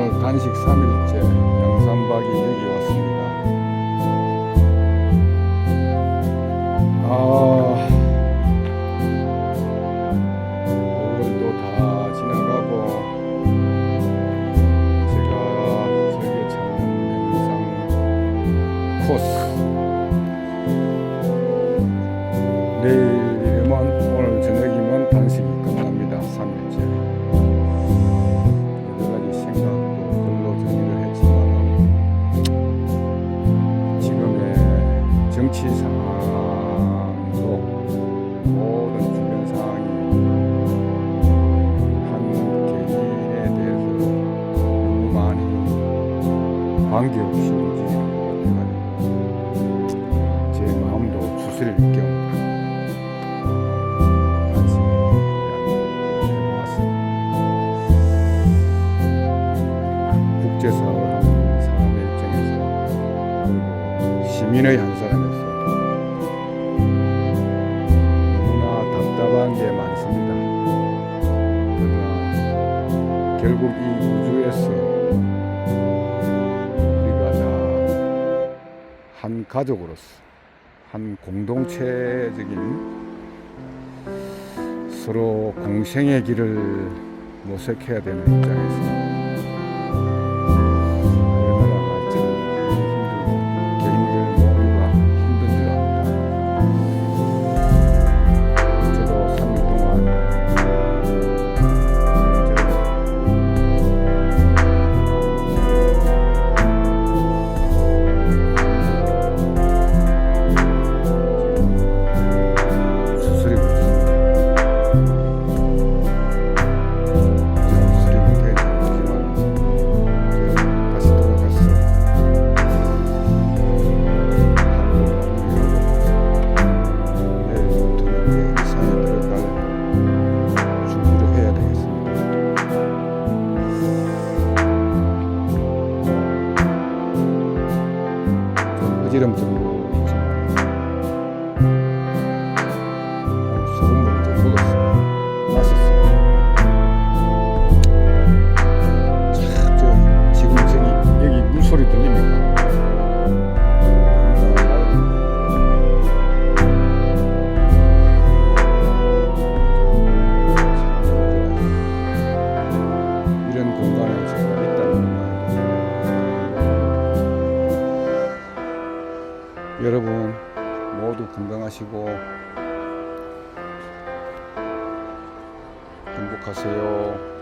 오늘 단식 3일째 양산박이 여기 왔습니다. 아, 5월도 다 지나가고 제가 즐겨 찾는 명상 코스 관계없이 움직이는 제 마음도 추스릴 겸 하는 사람의 입장에서 시민의 한 사람에서 너무나 답답한 게 많습니다. 그러나 결국 이 우주에서 한 가족으로서 한 공동체적인 서로 공생의 길을 모색해야 되는 입장에서 Киром Тимур. 여러분 모두 건강하시고 행복하세요.